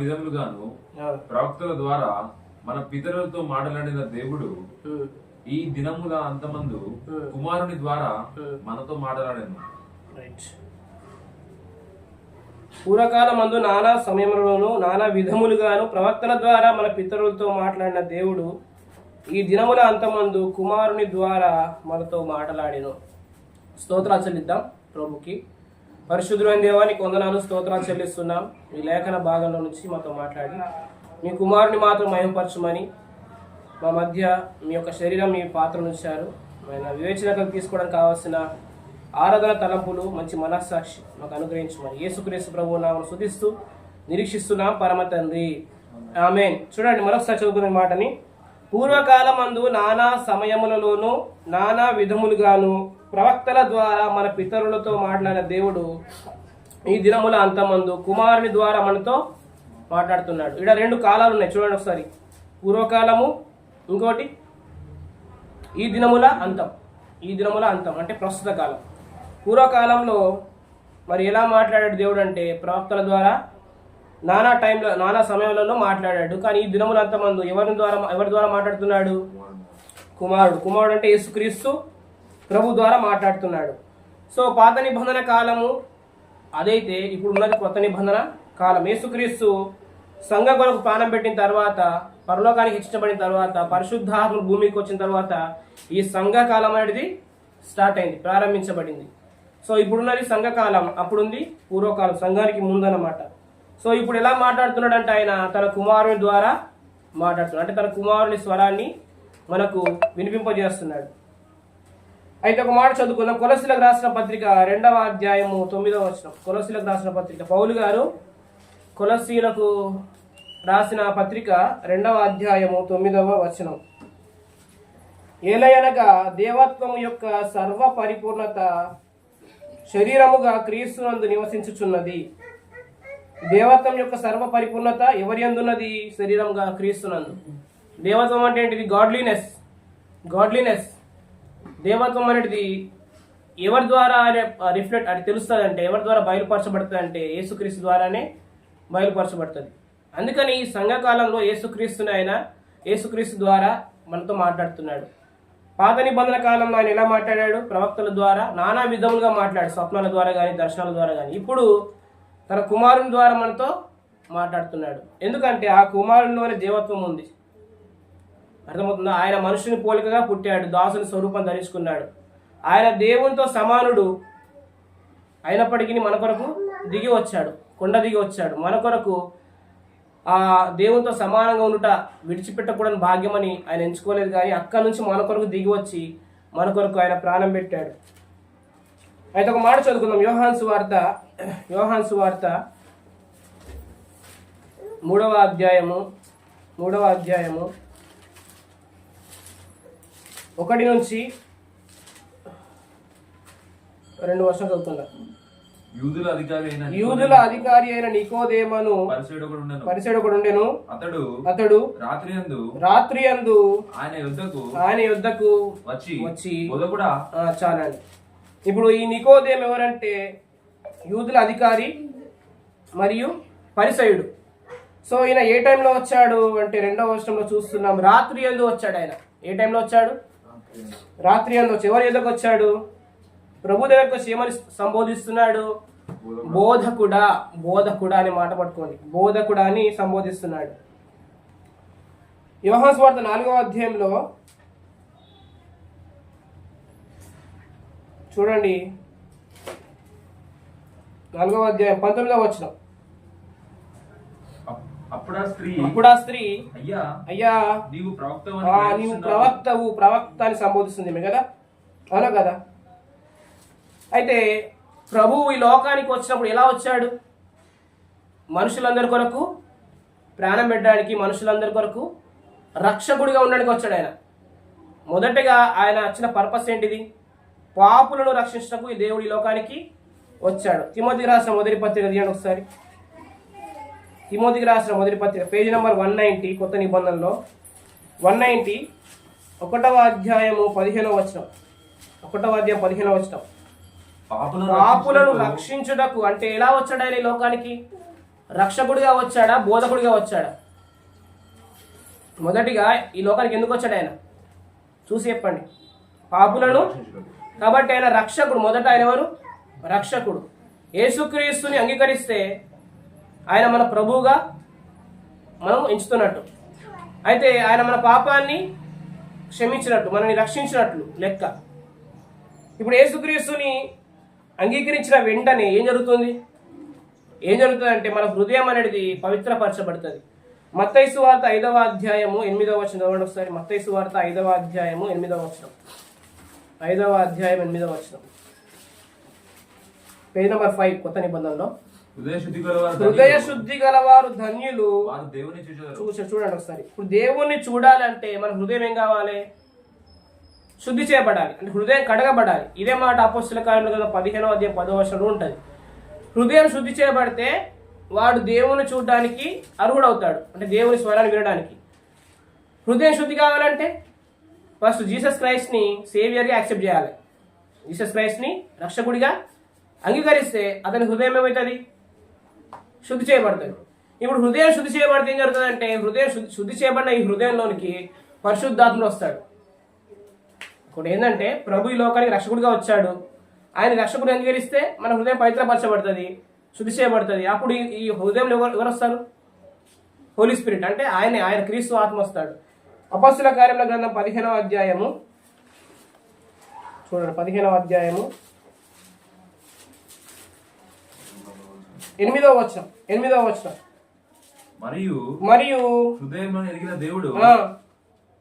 విధములుగాను. ప్రవక్తల ద్వారా మన పితరులతో మాట్లాడిన దేవుడు. ఈ దినముల అంతమందు. కుమారుని ద్వారా. మనతో మాట్లాడాను రైట్ పూర్వకాలం మందు నానా సమయములలోను నానా విధములుగాను ప్రవక్తల ద్వారా మన పితరులతో మాట్లాడిన దేవుడు ఈ దినముల అంతమందు కుమారుని ద్వారా మనతో మాట్లాడిను స్తోత్రాలు చెల్లిద్దాం ప్రభుకి పరిశుద్ధులైన దేవానికి వందనాలు స్తోత్రాలు చెల్లిస్తున్నాం. ఈ లేఖన భాగంలో నుంచి మాతో మాట్లాడి మీ కుమారుని మాత్రం మయంపరచమని మా మధ్య మీ యొక్క శరీరం మీ పాత్ర ఇచ్చారు ఆయన వివేచనకు తీసుకోవడానికి కావాల్సిన ఆరాధన తలంపులు మంచి మనస్సాక్షి మాకు అనుగ్రహించమని యేసుక్రీస్తు ప్రభు నామను శుధిస్తూ నిరీక్షిస్తున్నాం. పరమ తండ్రి. ఆమె చూడండి మరొకసారి చదువుకునే మాటని. పూర్వకాలమందు నానా సమయములలోనూ నానా విధములుగాను ప్రవక్తల ద్వారా మన పితరులతో మాట్లాడిన దేవుడు ఈ దినముల అంతమందు కుమారుని ద్వారా మనతో మాట్లాడుతున్నాడు. ఇక్కడ రెండు కాలాలు ఉన్నాయి. చూడండి ఒకసారి. పూర్వకాలము ఇంకోటి ఈ దినముల అంతం. ఈ దినముల అంతం అంటే ప్రస్తుత కాలం. పూర్వకాలంలో మరి ఎలా మాట్లాడాడు దేవుడు అంటే ప్రవక్తల ద్వారా నానా టైంలో నానా సమయంలో మాట్లాడాడు. కానీ ఈ దినములంతమందు ఎవరి ద్వారా ఎవరి ద్వారా మాట్లాడుతున్నాడు? కుమారుడు. కుమారుడు అంటే యేసుక్రీస్తు ప్రభు ద్వారా మాట్లాడుతున్నాడు. సో పాత నిబంధన కాలము అదైతే ఇప్పుడు ఉన్నది కొత్త నిబంధన కాలం. యేసుక్రీస్తు సంఘ కొరకు ప్రాణం పెట్టిన తర్వాత పరలోకానికి ఇష్టపడిన తర్వాత పరిశుద్ధాత్మ భూమికి వచ్చిన తర్వాత ఈ సంఘ కాలం అనేది స్టార్ట్ అయింది ప్రారంభించబడింది. సో ఇప్పుడున్నది సంఘకాలం అప్పుడుంది పూర్వకాలం సంఘానికి ముందన్నమాట. సో ఇప్పుడు ఎలా మాట్లాడుతున్నాడంటే ఆయన తన కుమారుని ద్వారా మాట్లాడుతున్నాడు. అంటే తన కుమారుని స్వరాన్ని మనకు వినిపింపజేస్తున్నాడు. అయితే ఒక మాట చదువుకుందాం. కొలసిలకు రాసిన పత్రిక రెండవ అధ్యాయము తొమ్మిదవ వచనం. కొలసీలకు రాసిన పత్రిక. పౌలు గారు కొలసీలకు రాసిన పత్రిక రెండవ అధ్యాయము తొమ్మిదవ వచనం. ఏలయనగా దేవత్వం యొక్క సర్వ పరిపూర్ణత శరీరముగా క్రీస్తునందు నివసించుచున్నది. దేవత్వం యొక్క సర్వ పరిపూర్ణత ఎవరి అందున్నది శరీరంగా క్రీస్తునందు. దేవత్వం అంటే ఏంటిది? గాడ్లీనెస్ గాడ్లీనెస్ దేవత్వం అనేది ఎవరి ద్వారా అనే రిఫ్లెక్ట్ అది తెలుస్తుంది అంటే ఎవరి ద్వారా బయలుపరచబడుతుంది అంటే యేసుక్రీస్తు ద్వారానే బయలుపరచబడుతుంది. అందుకని ఈ సంఘకాలంలో యేసుక్రీస్తుని ఆయన యేసుక్రీస్తు ద్వారా మనతో మాట్లాడుతున్నాడు. పాత నిబంధన కాలంలో ఆయన ఎలా మాట్లాడాడు? ప్రవక్తల ద్వారా నానా విధములుగా మాట్లాడు స్వప్నాల ద్వారా కానీ దర్శనాల ద్వారా కానీ ఇప్పుడు తన కుమారుని ద్వారా మనతో మాట్లాడుతున్నాడు. ఎందుకంటే ఆ కుమారునిలోనే దేవత్వం ఉంది. అర్థమవుతుందా? ఆయన మనుషుని పోలికగా పుట్టాడు దాసుని స్వరూపం ధరించుకున్నాడు. ఆయన దేవునితో సమానుడు అయినప్పటికీ మన కొరకు దిగి వచ్చాడు కొండ దిగి వచ్చాడు. మన కొరకు ఆ దేవునితో సమానంగా ఉండుట విడిచిపెట్టకూడని భాగ్యమని ఆయన ఎంచుకోలేదు కానీ అక్కడి నుంచి మన కొరకు దిగి వచ్చి మన కొరకు ఆయన ప్రాణం పెట్టాడు. అయితే ఒక మాట చదువుకుందాం. యోహాన్సు వార్త యోహాన్సు వార్త మూడవ అధ్యాయము మూడవ అధ్యాయము ఒకటి నుంచి రెండు వర్షం చదువుతున్నా. యూదుల అధికారి అయిన యూదుల అధికారి అయిన నికోదేమను పరిసెడు ఒకడు ఉండెను. అతడు అతడు రాత్రి అందు రాత్రి అందు ఆయన యుద్ధకు ఆయన యుద్ధకు వచ్చి వచ్చి బోధకుడా ఆ, చాలండి ఇప్పుడు ఈ నికోదేం ఎవరంటే యూదుల అధికారి మరియు పరిసయుడు. సో ఈయన ఏ టైంలో వచ్చాడు అంటే రెండవ వర్షంలో చూస్తున్నాం. రాత్రి అందు వచ్చాడు ఆయన. ఏ టైంలో వచ్చాడు? రాత్రి అందు వచ్చి ఎవరి ఎదురుకు వచ్చాడు. ప్రభు దగ్గరకు వచ్చి ఏమని సంబోధిస్తున్నాడు? బోధకుడా. బోధకుడా అనే మాట పట్టుకోండి బోధకుడా అని సంబోధిస్తున్నాడు. యోహాన్స్ వార్త నాలుగవ అధ్యాయంలో చూడండి. నాలుగవ అధ్యాయం పంతొమ్మిదవ వచ్చిన అప్పుడు ఆ స్త్రీ? అప్పుడు స్త్రీ? అయ్యా. అయ్యా. నీవు ప్రవక్త ఆ, నీవు ప్రవక్తవు ప్రవక్త అని సంబోధిస్తుంది ఈమె కదా? అవునా కదా? అయితే ప్రభువు ఈ లోకానికి వచ్చినప్పుడు ఎలా వచ్చాడు? మనుషులందరి కొరకు ప్రాణం పెట్టడానికి మనుషులందరి కొరకు రక్షకుడిగా ఉండడానికి వచ్చాడు ఆయన. మొదటగా ఆయన వచ్చిన పర్పస్ ఏంటిది? పాపులను రక్షించడానికి ఈ దేవుడు ఈ లోకానికి వచ్చాడు. తిమోతికి రాసిన మొదటి పత్రిక తీయండి ఒకసారి. తిమోతికి రాసిన మొదటి పత్రిక పేజీ నెంబర్ వన్ నైంటీ కొత్త నిబంధనలో. వన్ నైంటీ ఒకటవ అధ్యాయము పదిహేనవ వచనం. ఒకటవ అధ్యాయం పదిహేనవ వచనం. పాపులను పాపులను రక్షించుటకు. అంటే ఎలా వచ్చాడు ఆయన ఈ లోకానికి? రక్షకుడిగా వచ్చాడా? బోధకుడిగా వచ్చాడా? మొదటిగా ఈ లోకానికి ఎందుకు వచ్చాడు ఆయన? చూసి చెప్పండి. పాపులను కాబట్టి ఆయన రక్షకుడు. మొదట ఆయన ఎవరు? రక్షకుడు. యేసుక్రీస్తుని అంగీకరిస్తే ఆయన మన ప్రభువుగా మనం ఎంచుతున్నట్టు. అయితే ఆయన మన పాపాన్ని క్షమించినట్టు మనని రక్షించినట్లు లెక్క. ఇప్పుడు యేసుక్రీస్తుని అంగీకరించిన వెంటనే ఏం జరుగుతుంది? ఏం జరుగుతుంది అంటే మన హృదయం అనేది పవిత్రపరచబడుతుంది. మత్తైసు వార్త ఐదవ అధ్యాయము ఎనిమిదవ వచనం. చదవండి ఒకసారి. మత్తైసు వార్త ఐదవ అధ్యాయము ఎనిమిదవ వచనం. ఐదవ అధ్యాయం ఎనిమిదవ వచనం. పేజ్ నెంబర్ ఫైవ్ కొత్త నిబంధనలో. హృదయ శుద్ధి గలవారు ధన్యులు. దేవుని చూస చూడండి ఒకసారి. ఇప్పుడు దేవుణ్ణి చూడాలంటే మన హృదయం ఏం కావాలి? శుద్ధి చేయబడాలి. అంటే హృదయం కడగబడాలి. ఇదే మాట అపోస్తుల కాలంలో కదా పదిహేనో అధ్యాయం పదో వర్షంలో ఉంటుంది. హృదయం శుద్ధి చేయబడితే వాడు దేవుని చూడడానికి అర్హుడవుతాడు. అంటే దేవుని స్వరాన్ని వినడానికి. హృదయం శుద్ధి కావాలంటే ఫస్ట్ జీసస్ క్రైస్ట్ని సేవియర్గా యాక్సెప్ట్ చేయాలి. జీసస్ క్రైస్ట్ని రక్షకుడిగా అంగీకరిస్తే అతని హృదయం ఏమవుతుంది? శుద్ధి చేయబడతాయి. ఇప్పుడు హృదయం శుద్ధి చేయబడితే ఏం జరుగుతుందంటే హృదయం శుద్ధి శుద్ధి చేయబడిన ఈ హృదయంలోనికి పరిశుద్ధాత్ముడు వస్తాడు. ఇప్పుడు ఏంటంటే ప్రభు ఈ లోకానికి రక్షకుడిగా వచ్చాడు. ఆయన రక్షకుడు అంగీకరిస్తే మన హృదయం పవిత్రపరచబడుతుంది శుద్ధి చేయబడుతుంది. అప్పుడు ఈ- హృదయంలో ఎవరు ఎవరు వస్తారు? హోలీ స్పిరిట్ అంటే ఆయన ఆయన క్రీస్తు ఆత్మ వస్తాడు. అపస్సుల కార్యంలో గ్రంథం పదిహేనవ అధ్యాయము. చూడండి పదిహేనవ అధ్యాయము. ఎనిమిదవ వచనం ఎనిమిదవ వచనం. మరియు మరియు హృదయంలో ఎరిగిన దేవుడు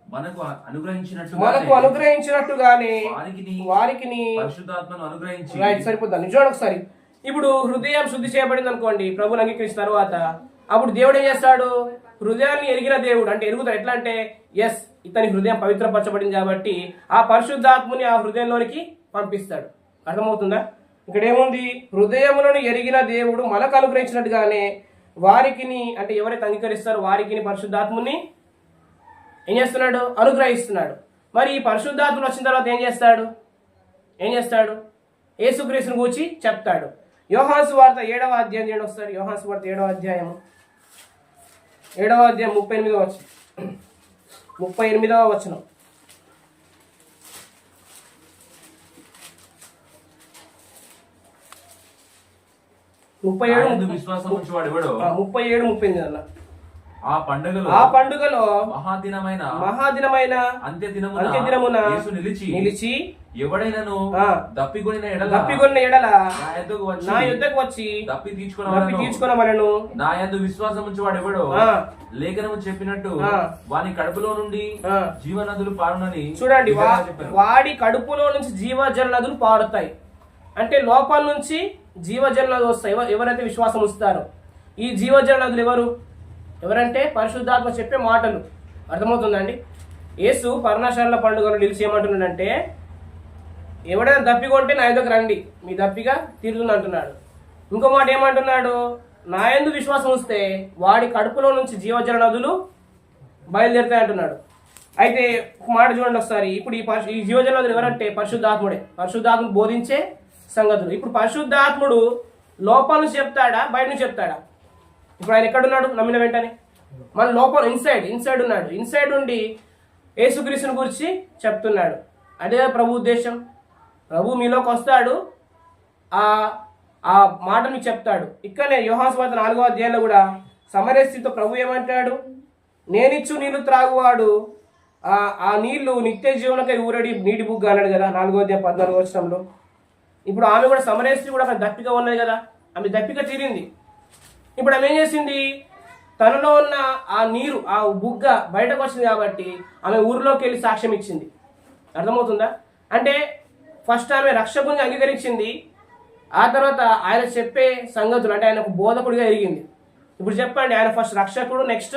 మనకు అనుగ్రహించినట్టు మనకు అనుగ్రహించినట్టుగానే వారికి వారికిని పరిశుద్ధాత్మను అనుగ్రహించి రైట్ సరిపోద్దాం. చూడండి ఒకసారి. ఇప్పుడు హృదయం శుద్ధి చేయబడింది అనుకోండి ప్రభుని అంగీకరించిన తర్వాత అప్పుడు దేవుడు ఏం చేస్తాడు? హృదయాన్ని ఎరిగిన దేవుడు అంటే ఎరుగుతాడు. ఎట్లా అంటే ఎస్ ఇతని హృదయం పవిత్రపరచబడింది కాబట్టి ఆ పరిశుద్ధాత్ముని ఆ హృదయంలోనికి పంపిస్తాడు. అర్థమవుతుందా? ఇక్కడ ఏముంది హృదయములను ఎరిగిన దేవుడు మనకు అనుగ్రహించినట్టుగానే వారికిని అంటే ఎవరైతే అంగీకరిస్తారో వారికిని పరిశుద్ధాత్ముని ఏం చేస్తున్నాడు? అనుగ్రహిస్తున్నాడు. మరి ఈ పరిశుద్ధాత్ముడు వచ్చిన తర్వాత ఏం చేస్తాడు? ఏం చేస్తాడు? యేసుక్రీస్తుని కూర్చి చెప్తాడు. యోహాసు వార్త ఏడవ అధ్యాయం చేయండి వస్తారు యోహాసు వార్త ఏడవ అధ్యాయము. ఏడవ అధ్యాయం ముప్పై ఎనిమిదవ వచ్చిన ముప్పై ఎనిమిదవ వచనం. ముప్పై ఏడు విశ్వాసం ఉంచేవాడు ఎవడో ముప్పై ఏడు ముప్పై ఎనిమిది అన్న ఆ పండగలో ఆ పండుగలో మహాదినమైన మహాదినమైన అంత్య దినమున అంత్యదినమున యేసు నిలిచి నిలిచి ఎవడైనను. దప్పికొనిన ఎడల దప్పికొన్న ఎడల నా యొద్దకు వచ్చి నా యుద్ధకు వచ్చి దప్పి దప్పి తీర్చుకున్న తీర్చుకున్నవలను నా యందు విశ్వాసం ఉంచేవాడు ఎవడో ఆ. లేఖనము చెప్పినట్టు. వాని కడుపులో నుండి ఆ. జీవనదులు పారునని చూడండి. వాడి కడుపులో నుంచి జీవజల నదులు పారుతాయి అంటే లోపల నుంచి జీవజల వస్తాయి ఎవరైతే విశ్వాసం ఉంచుతారో ఈ జీవజల నదులు ఎవరు? ఎవరంటే పరిశుద్ధాత్మ చెప్పే మాటలు. అర్థమవుతుందండి? యేసు పర్ణశాల పండుగను నిలిచి ఏమంటున్నాడంటే ఎవడైనా దప్పికొంటే నా ఎందుకు రండి మీ దప్పిగా తీరుతుంది అంటున్నాడు ఇంకో మాట ఏమంటున్నాడు? నా ఎందు విశ్వాసం వస్తే వాడి కడుపులో నుంచి జీవజల నదులు బయలుదేరుతాయి అంటున్నాడు. అయితే ఒక మాట చూడండి ఒకసారి. ఇప్పుడు ఈ పరిశు ఈ జీవజల నదులు ఎవరంటే పరిశుద్ధాత్ముడే. పరిశుద్ధాత్మ బోధించే సంగతులు. ఇప్పుడు పరిశుద్ధాత్ముడు లోపల నుంచి చెప్తాడా? బయట నుంచి చెప్తాడా? ఇప్పుడు ఆయన ఎక్కడున్నాడు? నమ్మిన వెంటనే. మన లోపల ఇన్సైడ్ ఇన్సైడ్ ఉన్నాడు. ఇన్సైడ్ ఉండి యేసుక్రీస్తుని గురించి చెప్తున్నాడు. అదే ప్రభు ఉద్దేశం. ప్రభు మీలోకి వస్తాడు. ఆ ఆ మాట మీకు చెప్తాడు. ఇక్కడనే యోహాస్వార్త నాలుగో అధ్యాయంలో కూడా సమరస్థితితో ప్రభు ఏమంటాడు? నేనిచ్చు నీళ్ళు త్రాగువాడు. ఆ ఆ నీళ్ళు నిత్య జీవనకై ఊరడి నీటి బుగ్గ అన్నాడు కదా నాలుగో అధ్యాయం పద్నాలుగో వచ్చంలో ఇప్పుడు ఆమె కూడా సమరస్థితి కూడా అక్కడ దప్పిక ఉన్నది కదా. ఆమె దప్పిక తీరింది. ఇప్పుడు ఆమె ఏం చేసింది? తనలో ఉన్న ఆ నీరు ఆ బుగ్గ బయటకు వచ్చింది కాబట్టి ఆమె ఊరిలోకి వెళ్ళి సాక్ష్యం ఇచ్చింది. అర్థమవుతుందా? అంటే ఫస్ట్ ఆమె రక్షకుని అంగీకరించింది. ఆ తర్వాత ఆయన చెప్పే సంగతులు అంటే ఆయన ఒక బోధకుడిగా ఎరిగింది. ఇప్పుడు చెప్పండి ఆయన ఫస్ట్ రక్షకుడు నెక్స్ట్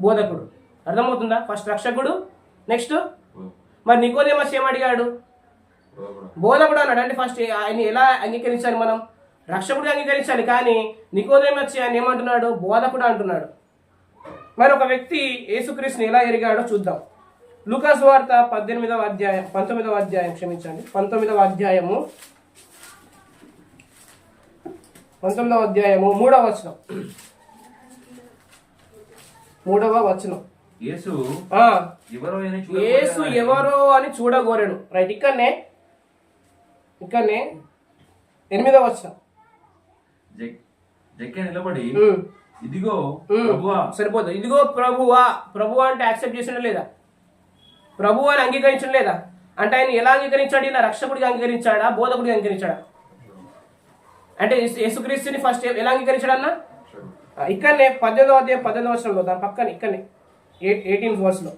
బోధకుడు. అర్థమవుతుందా? ఫస్ట్ రక్షకుడు నెక్స్ట్? మరి నికోదేమస్ ఏమడిగాడు బోధకుడు అన్నాడు. అంటే ఫస్ట్ ఆయన ఎలా అంగీకరించాలి మనం? రక్షకుడు అంగీకరించాలి కానీ నికోదేమచ్చి ఆయన ఏమంటున్నాడు? బోధకుడు అంటున్నాడు. మరి ఒక వ్యక్తి యేసుక్రీస్తుని ఎలా ఎరిగాడో చూద్దాం. లూకాస్ వార్త పద్దెనిమిదవ అధ్యాయం పంతొమ్మిదవ అధ్యాయం క్షమించండి. పంతొమ్మిదవ అధ్యాయము పంతొమ్మిదవ అధ్యాయము మూడవ వచనం. మూడవ వచనం. యేసు ఎవరో అని చూడగోరాడు. రైట్ ఇక్కడనే ఇక్కడనే ఎనిమిదవ జక్కే నిలబడి ఇదిగో ప్రభువా. సరిపోతుంది ఇదిగో ప్రభువా. ప్రభువా అంటే యాక్సెప్ట్ చేసిన లేదా? ప్రభు అని అంగీకరించడం లేదా? అంటే ఆయన ఎలా అంగీకరించాడు? ఇలా రక్షకుడిగా అంగీకరించాడా? బోధకుడిగా అంగీకరించాడా? అంటే యేసు- యేసుక్రీస్తుని ఫస్ట్ ఎలా అంగీకరించాడు అన్న? ఇక్కడనే పద్దెనిమిదవ అధ్యాయం పద్దెనిమిదవ వర్షంలో దాని పక్కన ఇక్కడనే ఎయిటీన్ వర్స్లో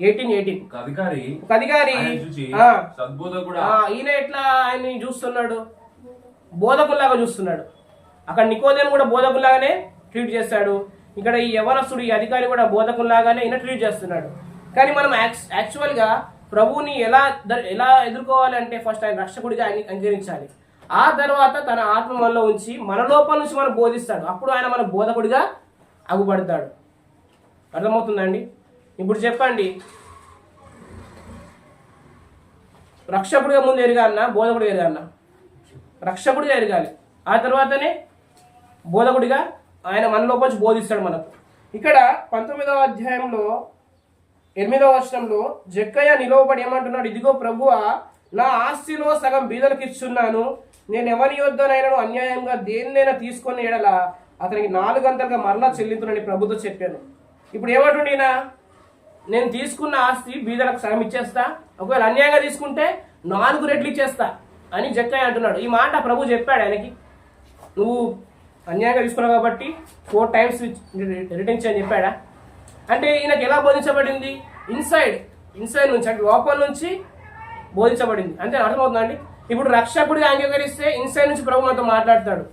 ఎయిటీన్ ఎయిటీన్ ఒక అధికారి ఒక అధికారి. ఆయన చూచి ఆ, సద్బోధకుడా ఆ, ఈయన ఎట్లా ఆయన్ని చూస్తున్నాడు? బోధకుల్లాగా చూస్తున్నాడు. అక్కడ నికోదేం కూడా బోధకుల్లాగానే ట్రీట్ చేస్తాడు. ఇక్కడ ఈ యవనస్తుడు ఈ అధికారి కూడా బోధకుల్లాగానే ఈయన ట్రీట్ చేస్తున్నాడు. కానీ మనం యాక్చువల్గా ప్రభువుని ఎలా ఎలా ఎదుర్కోవాలి అంటే ఫస్ట్ ఆయన రక్షకుడిగా ఆయన అంగీకరించాలి. ఆ తర్వాత తన ఆత్మ మనలో ఉంచి మన లోపల నుంచి మనం బోధిస్తాడు. అప్పుడు ఆయన మన బోధకుడిగా అగుపడతాడు. అర్థమవుతుందండి ఇప్పుడు చెప్పండి. రక్షకుడిగా ముందు ఎరగాలన్నా బోధకుడిగా ఎరగాలన్నా రక్షకుడిగా ఎరగాలి. ఆ తర్వాతనే బోధకుడిగా ఆయన మన లోపలికి బోధిస్తాడు మనకు. ఇక్కడ పంతొమ్మిదవ అధ్యాయంలో ఎనిమిదవ వర్షంలో జక్కయ్య నిలవబడి ఏమంటున్నాడు? ఇదిగో ప్రభువా నా ఆస్తిలో సగం బీదలకు ఇచ్చున్నాను. నేను ఎవరి యొద్దనైనా అన్యాయంగా దేన్నైనా తీసుకొని ఎడల అతనికి నాలుగు గంటలుగా మరలా చెల్లింపునని ప్రభుతో చెప్పాను. ఇప్పుడు ఏమంటుండీనా నేను తీసుకున్న ఆస్తి బీదలకు సగం ఇచ్చేస్తా. ఒకవేళ అన్యాయంగా తీసుకుంటే నాలుగు రెట్లు ఇచ్చేస్తా అని జక్కయ్య అంటున్నాడు. ఈ మాట ప్రభు చెప్పాడు ఆయనకి. నువ్వు అన్యాయంగా తీసుకున్నావు కాబట్టి ఫోర్ టైమ్స్ రిటర్న్స్ చేయని చెప్పాడా? అంటే ఈయనకి ఎలా బోధించబడింది? ఇన్సైడ్ ఇన్సైడ్ నుంచి అంటే లోపల నుంచి బోధించబడింది. అంతే అర్థమవుతుందండి ఇప్పుడు రక్షకుడిగా అంగీకరిస్తే ఇన్సైడ్ నుంచి ప్రభు మనతో మాట్లాడతాడు.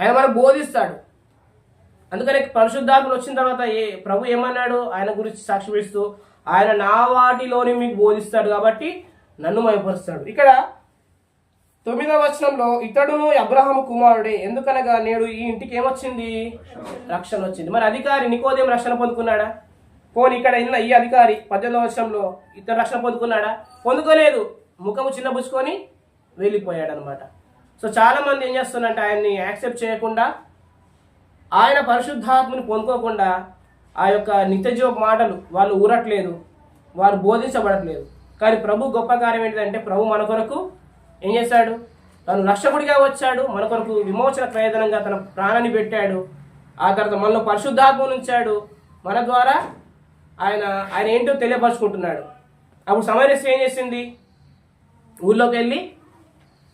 ఆయన మనకు బోధిస్తాడు. అందుకని పరిశుద్ధాత్మలు వచ్చిన తర్వాత ఏ ప్రభు ఏమన్నాడు? ఆయన గురించి సాక్షి ఇస్తూ ఆయన నా వాటిలోని మీకు బోధిస్తాడు కాబట్టి నన్ను మయపరుస్తాడు. ఇక్కడ తొమ్మిదవ వచనంలో ఇతడును అబ్రహం కుమారుడే ఎందుకనగా నేడు ఈ ఇంటికి ఏమొచ్చింది? రక్షణ వచ్చింది. మరి అధికారి నికోదేం రక్షణ పొందుకున్నాడా? పోని ఇక్కడ ఇన్న ఈ అధికారి పద్దెనిమిదవ వర్షంలో ఇతడు రక్షణ పొందుకున్నాడా? పొందుకోలేదు. ముఖము చిన్నబుచ్చుకొని వెళ్ళిపోయాడు అనమాట సో చాలా మంది ఏం చేస్తున్నారంటే ఆయన్ని యాక్సెప్ట్ చేయకుండా ఆయన పరిశుద్ధాత్మని పొందుకోకుండా ఆ యొక్క నిత్యజీవ మాటలు వాళ్ళు ఊరట్లేదు వారు బోధించబడట్లేదు. కానీ ప్రభు గొప్ప కార్యం ఏంటంటే ప్రభు మన కొరకు ఏం చేశాడు? తను రక్షకుడిగా వచ్చాడు మన కొరకు విమోచన ప్రయోజనంగా తన ప్రాణాన్ని పెట్టాడు. ఆ తర్వాత మనలో పరిశుద్ధాత్మను ఉంచాడు. మన ద్వారా ఆయన ఆయన ఏంటో తెలియపరుచుకుంటున్నాడు. అప్పుడు సమరస్య ఏం చేసింది? ఊళ్ళోకి వెళ్ళి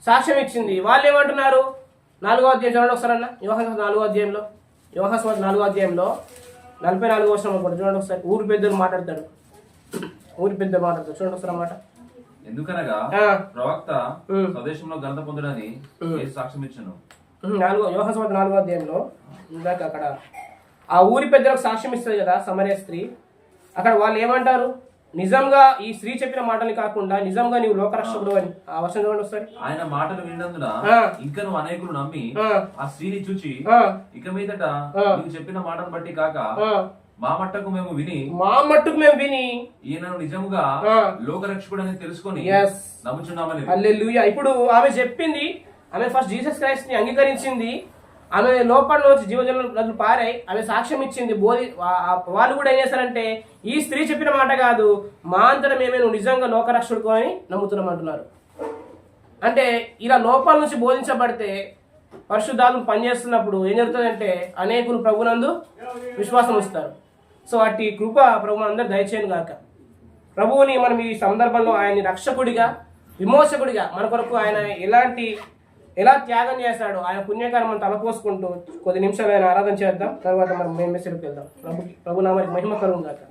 సాక్ష్యం ఇచ్చింది. వాళ్ళు ఏమంటున్నారు నాలుగో అధ్యాయం చూడండి ఒకసారి అన్న. నాలుగో అధ్యాయంలో. యోహాస్ నాలుగో అధ్యాయంలో నలభై నాలుగో వర్షం అనుకోండి చూడండి ఒకసారి. ఊరి పెద్దలు మాట్లాడతాడు. ఊరి పెద్దలు మాట్లాడతాడు. చూడండి ఒకసారి అన్నమాట ఎందుకనగా ప్రవక్త. స్వదేశంలో ఘనత పొందడని సాక్ష్యం ఇచ్చాను. నాలుగో యోహాస్ నాలుగో అధ్యాయంలో ఇందాక అక్కడ ఆ ఊరి పెద్దలకు సాక్ష్యం ఇస్తుంది కదా సమరయ స్త్రీ. అక్కడ వాళ్ళు ఏమంటారు? నిజంగా ఈ స్త్రీ చెప్పిన మాటలు కాకుండా నిజంగా నీవు లోకరక్షకుడు అని ఆ వర్షం చూడండి ఆయన మాటలు విన్నందున ఆ. ఇంకను అనేకులు నమ్మి ఆ, స్త్రీని చూచి ఇక మీదట ఆ. నీవు చెప్పిన మాటను బట్టి కాక. మా మట్టకు మేము విని మా మట్టుకు మేము విని ఈయనను నిజముగా ఆ. లోకరక్షకుడని తెలుసుకొని. నమ్ముచున్నామని ఇప్పుడు ఆమె చెప్పింది ఆమె ఫస్ట్ జీసస్ క్రైస్ట్ని అంగీకరించింది ఆమె లోపల నుంచి జీవజల నదులు పారాయి ఆమె సాక్ష్యం ఇచ్చింది బోధి వాళ్ళు కూడా ఏం చేశారంటే ఈ స్త్రీ చెప్పిన మాట కాదు మా అంతటా మేమే నువ్వు నిజంగా లోకరక్షకుడు అని నమ్ముతున్నాం అంటున్నారు. అంటే ఇలా లోపాల నుంచి బోధించబడితే పరిశుద్ధాత్మ పనిచేస్తున్నప్పుడు ఏం జరుగుతుందంటే అనేకులు ప్రభునందు విశ్వాసం ఇస్తారు సో అట్టి కృప ప్రభు అందరు దయచేయను గాక. ప్రభువుని మనం ఈ సందర్భంలో ఆయన్ని రక్షకుడిగా విమోచకుడిగా మన కొరకు ఆయన ఎలాంటి ఎలా త్యాగం చేస్తాడు ఆయన పుణ్యకారం మనం తలపోసుకుంటూ కొద్ది నిమిషాలు ఆయన ఆరాధన చేద్దాం. తర్వాత మనం మేము మెసేజ్కి వెళ్దాం. ప్రభు ప్రభునామానికి మహిమ కరువు కాక